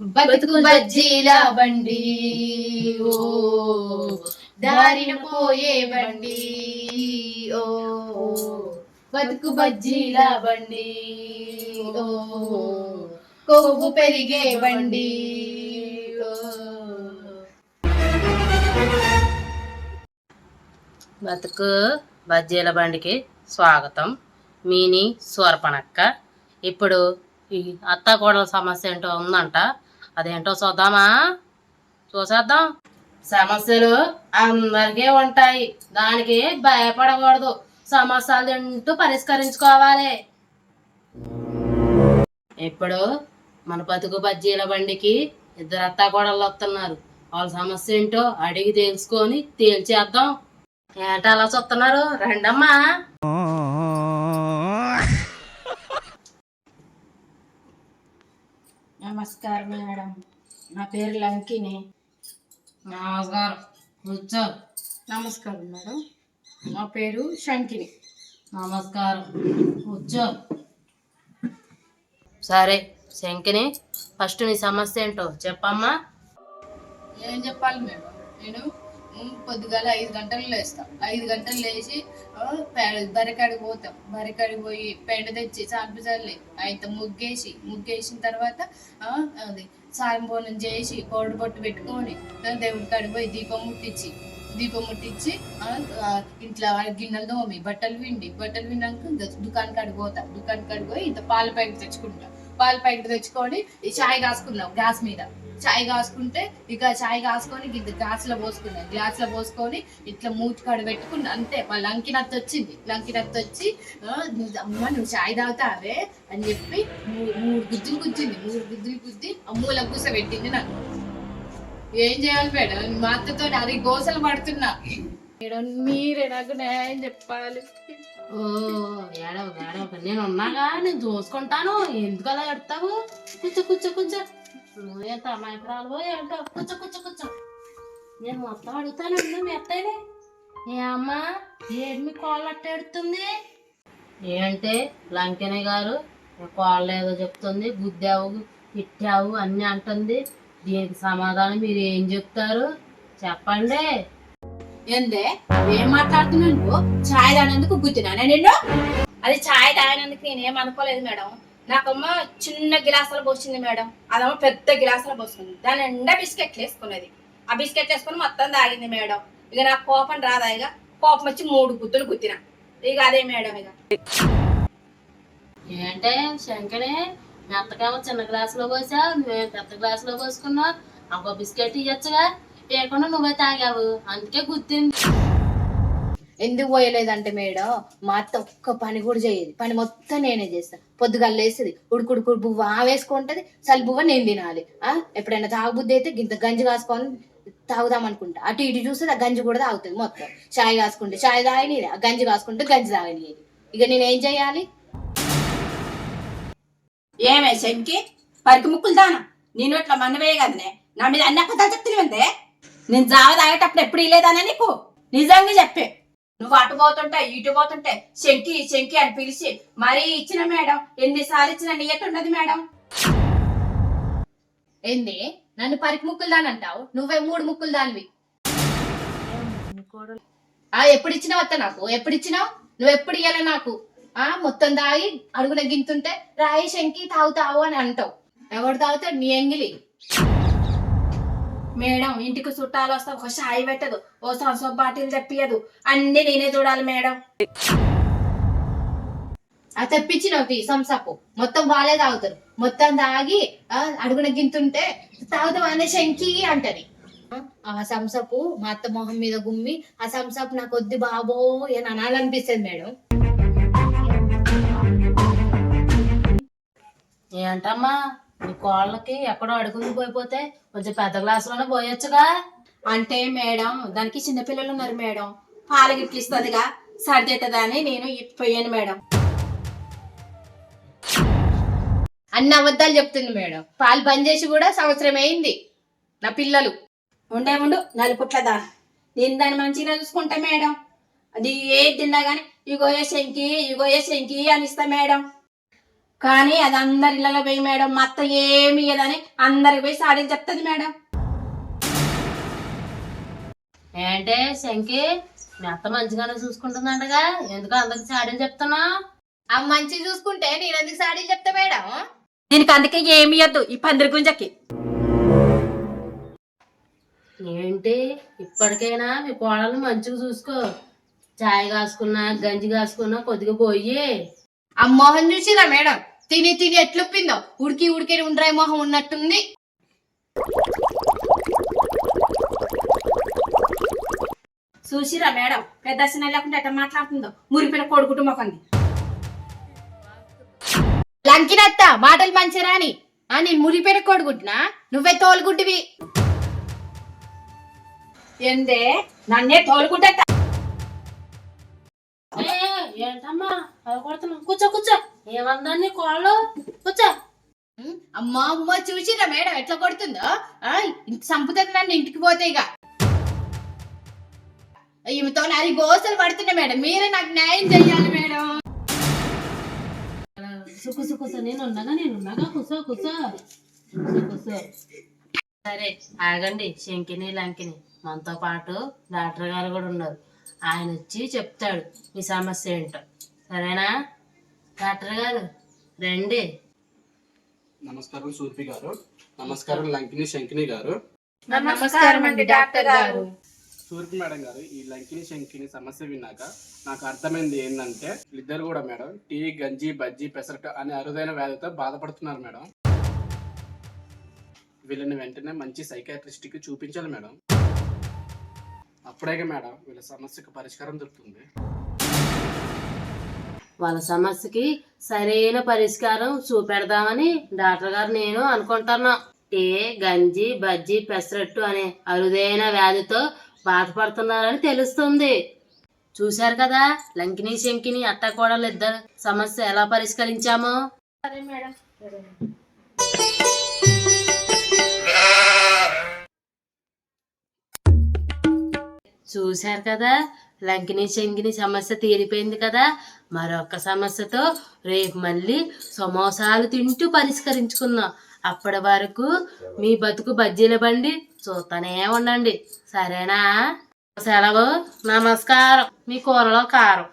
బతుకు బజ్జీల బండి. ఓ దారిన పోయే బండి. ఓ బతుకు బజ్జీల బండి. ఓ కొవ్వు పెరిగే బండి. బతుకు బజ్జీల బండికి స్వాగతం. మీని స్వరపణక్క. ఇప్పుడు ఈ అత్త కోడల సమస్య ఏంటో ఉందంట. అదేంటో చూద్దామా? చూసేద్దాం. సమస్యలు అందరికీ ఉంటాయి. దానికి భయపడకూడదు. సమస్యలు తింటూ పరిష్కరించుకోవాలి. ఇప్పుడు మన బతుకు బజ్జీల బండికి ఇద్దరు అత్తాకోడళ్ళు వస్తున్నారు. వాళ్ళ సమస్య ఏంటో అడిగి తెలుసుకొని తేల్చేద్దాం. ఏంట అలా చూస్తున్నారు? రండమ్మా. నమస్కారం మేడం. నా పేరు లంకిని. నమస్కారం కూర్చో నమస్కారం మేడం. నా పేరు శంకిని. నమస్కారం కూర్చో సరే శంకిని ఫస్ట్ నీ సమస్య ఏంటో చెప్పమ్మా. ఏం చెప్పాలి మేడం? నేను పొద్దుగాల ఐదు గంటలు లేస్తాం. ఐదు గంటలు లేచి బరికాడికి పోతాం. బరికాడికి పోయి పెండ తెచ్చి చాపి చల్లి అయితే ముగ్గేసి ముగ్గేసిన తర్వాత అది సాయంబోనం చేసి పౌడర్ పొట్టు పెట్టుకొని దేవుడి కాడికి పోయి దీపం ముట్టించి దీపం ముట్టించి ఇంట్లో గిన్నెలు తోమి బట్టలు విండి బట్టలు విన్నాక దుకాణం కాడికి పోతా. దుకాణం కాడికి పోయి ఇంత పాల ప్యాకెట్ తెచ్చుకుంటా. పాల ప్యాకెట్ తెచ్చుకొని చాయ్ కాసుకున్నాం గ్యాస్ మీద. చాయ్ కాసుకుంటే ఇక చాయ్ కాసుకొని ఇంత గ్లాసులో పోసుకున్నాను గ్లాసులో పోసుకొని ఇట్లా మూతి కాడ పెట్టుకున్నా అంతే. మా లంకినత్త వచ్చింది. లంకినత్త వచ్చి అమ్మ నువ్వు చాయ్ తాగుతావే? అని చెప్పి మూ- మూడు గుజ్జులు గుజ్జింది మూడు గుజ్జులు గుద్ది అమ్ముల కూస పెట్టింది నాకు ఏం చేయాలి మేడం? మా అత్తతో అది గోసలు పడుతున్నా. మేడం మీరే నాకు న్యాయం చెప్పాలి. ఓ ఏడవ ఏడవ. నేను ఉన్నాగా నేను చూసుకుంటాను. ఎందుకు అలా ఎడతావు కూర్చో కూర్చో కూర్చో. నువ్వే తమాయకురాలు ఏంటో కూర్చో కూర్చో కూర్చో. నేను మొత్తం అడుగుతాను ఉండు మీ అత్తయ్యని. ఏ అమ్మ ఏమి మీ కోళ్ళు ఎడుతుంది? ఏంటి లంకెనే గారు కోళ్ళ ఏదో చెప్తుంది గుద్దావు తిట్టావు అన్నీ అంటుంది. దీనికి సమాధానం మీరు ఏం చెప్తారు? చెప్పండి. ఏందే ఏం మాట్లాడుతున్నావు? నువ్వు చాయ్ తాగినందుకు గుద్దినా నిన్ను? అది చాయ్ తాగినందుకు నేనేం అనుకోలేదు మేడం. నాకమ్మ చిన్న గిలాసాలు పోసింది మేడం. అదమ్మ పెద్ద గిలాసాలు పోసుకుంది. దాని నిండా బిస్కెట్లు వేసుకున్నది. ఆ బిస్కెట్ వేసుకుని మొత్తం తాగింది మేడం. ఇక నాకు కోపం రాదా ఇక? కోపం వచ్చి మూడు గుద్దులు గుద్దిన. ఇక అదే మేడం ఇక. ఏంటే శంకరే మీ చిన్న గ్లాసులో పోసావు నువ్వేం పెద్ద గ్లాసులో పోసుకున్నావు? ఇంకో బిస్కెట్ ఇవ్వచ్చుగా లేకుండా నువ్వే తాగావు. అందుకే గుర్తింది ఎందుకు పోయలేదంటే మేడం మా అత్త ఒక్క పని కూడా చేయదు. పని మొత్తం నేనే చేస్తా. పొద్దుగా లేస్తుంది ఉడుకుడుకుడు బువ్వ ఆ వేసుకుంటది చలి బువ్వ నేను తినాలి. ఆ? ఎప్పుడైనా తాగుబుద్ధి అయితే గింత గంజి కాసుకొని తాగుదాం అనుకుంటా. అటు ఇటు చూస్తే ఆ గంజి కూడా తాగుతుంది మొత్తం. చాయ్ కాసుకుంటే చాయ్ తాగని ఆ గంజి కాసుకుంటే గంజి తాగని ఇక నేను ఏం చేయాలి? ఏమే శంకి? పరికి ముక్కులు దానా నేను ఇట్లా మన్నవే కదనే నా మీద అన్ని అబద్ధాలు చెప్తున్నావంతే నేను జావ తాగేటప్పుడు ఎప్పుడు ఇలేదానే నీకు? నిజంగా చెప్పే. నువ్వు అటు పోతుంటే ఇటు పోతుంటే శంకి శంకి అని పిలిచి మరీ ఇచ్చిన మేడం ఎన్నిసార్లు ఇచ్చిన నీయట్టున్నది మేడం? ఏంది? నన్ను పరికి ముక్కులు దాని అంటావు? నువ్వే మూడు ముక్కులు దానివి. ఆ ఎప్పుడు ఇచ్చినావు అత్త నాకు? ఎప్పుడు ఇచ్చినావు? నువ్వు ఎప్పుడు ఇయ్యాల నాకు? ఆ మొత్తం తాగి అడుగున గింతుంటే రాయి శంకి తాగుతావు అని అంటావు. ఎవడు తాగుతాడు? నీ ఎంగిలి. మేడం ఇంటికి చుట్టాలు వస్తే ఒక షాయి పెట్టదు ఓ సంవత్సరం బాటిల్ తెప్పియదు. అన్ని నేనే చూడాలి మేడం. ఆ తెప్పించినావు తీ సంసాపు. మొత్తం వాళ్ళే తాగుతారు. మొత్తం తాగి ఆ, అడుగున గింతుంటే తాగుతాం అనే శంకి అంటది. ఆ సంసపు మా అత్త మొహం మీద గుమ్మి ఆ సంసపు నాకు వద్దు బాబో అని అనాలనిపిస్తుంది మేడం. ఏంటమ్మా? మీ కోళ్ళకి ఎక్కడో అడుగులు పోయిపోతే కొంచెం పెద్ద గ్లాసులోనే పోయొచ్చుగా. అంటే మేడం దానికి చిన్నపిల్లలు ఉన్నారు మేడం. పాలు గిట్లు ఇస్తుందిగా సర్దెత్తదా అని నేను ఇప్పిపోయాను మేడం. అన్ని అబద్ధాలు చెప్తుంది మేడం. పాలు బంద్ చేసి కూడా సంవత్సరం అయింది. నా పిల్లలు. ఉండే ఉండు నలుపుట్ల దా నేను దాన్ని మంచిగా చూసుకుంటా మేడం. అది ఏది తిన్నా గానీ ఇగోయే శంకి ఇగోయే శంకి అని ఇస్తా మేడం. కానీ అది అందరి ఇళ్ళలో పోయి మేడం మా అత్త ఏమి ఇయ్యదని అందరికి పోయి సాడీలు చెప్తుంది మేడం. ఏంటే శంకి మీ అత్త మంచిగానే చూసుకుంటుందంటగా ఎందుకు అందరికి చాడీలు చెప్తున్నా? ఆ మంచి చూసుకుంటే నేను ఎందుకు సాడీలు చెప్తా మేడం? దీనికి అందుకే ఏమి ఇయ్యద్దు ఈ పందిరి గుంజకి. ఏంటి ఇప్పటికైనా మీ కోడలు మంచిగా చూసుకో. చాయ్ కాసుకున్నా గంజి కాసుకున్నా కొద్దిగా పోయి. ఆ మొహం చూసిరా మేడం? తిని తిని ఎట్లొప్పిందో? ఉడికి ఉడికి ఉండ్రాయి మొహం ఉన్నట్టుంది. చూసిరా మేడం? పెద్ద సినిమా లేకుండా ఎట్లా మాట్లాడుతుందో? మురిపిన కొడుకుటు మొకంది లంకినత్త మాటలు మంచిరా అని ఆ నేను మురిపోయిన కొడుకుంటున్నా నువ్వే తోలుగుడ్డివి. ఏందే? నన్నే తోలుకుంటే ఏ, ఏంటమ్మా? అది కొడుతున్నావు కూర్చో కూర్చో. ఏమందని కోళ్ళు? కూర్చో? అమ్మా అమ్మ చూసిరా మేడం ఎట్లా కొడుతుందో? సంపుతుంది నన్ను ఇంటికి పోతే ఇక. ఈమెతో అది గోసలు పడుతున్నా మేడం. మీరే నాకు న్యాయం చెయ్యాలి మేడం. నేను ఉన్నాగా ఉన్నాగా సరే ఆగండి. శంకిని లంకిని. మనతో పాటు డాక్టర్ గారు కూడా ఉన్నారు. ఆయన వచ్చి చెప్తాడు మీ సమస్య ఏంటో. సరేనా? డాక్టర్ గారు రండి. నమస్కారం సూర్పి గారు. నమస్కారం లంకిని శంకిని గారు. నమస్కారం అండి డాక్టర్ గారు. సూర్పి మేడం గారు ఈ లంకిని శంకిని సమస్య విన్నాక నాకు అర్థమైంది ఏంటంటే ఇద్దరు కూడా మేడం టీ గంజి బజ్జీ పెసరట్ అనే అరుదైన వ్యాధితో బాధపడుతున్నారు మేడం. వీళ్ళని వెంటనే మంచి సైకాట్రిస్ట్కి చూపించాలి మేడం. అప్పుడే మేడం వీళ్ళ సమస్యకు పరిష్కారం దొరుకుతుంది. వాళ్ళ సమస్యకి సరైన పరిష్కారం చూపెడదామని డాక్టర్ గారు నేను అనుకుంటున్నా. టీ గంజి బజ్జీ పెసరట్టు అనే అరుదైన వ్యాధితో బాధపడుతున్నారని తెలుస్తుంది. చూశారు కదా లంకిని శంకిని అట్టకోడలు ఇద్దరు సమస్య ఎలా పరిష్కరించామో? సరే మేడం. చూశారు కదా? లంకిని శంకిని సమస్య తీరిపోయింది కదా? మరొక సమస్యతో రేపు మళ్ళీ సమోసాలు తింటూ పరిష్కరించుకుందాం. అప్పటి వరకు మీ బతుకు బజ్జీల బండి చూస్తూనే ఉండండి. సరేనా? సెలవు. నమస్కారం. మీ కూరలో కారం.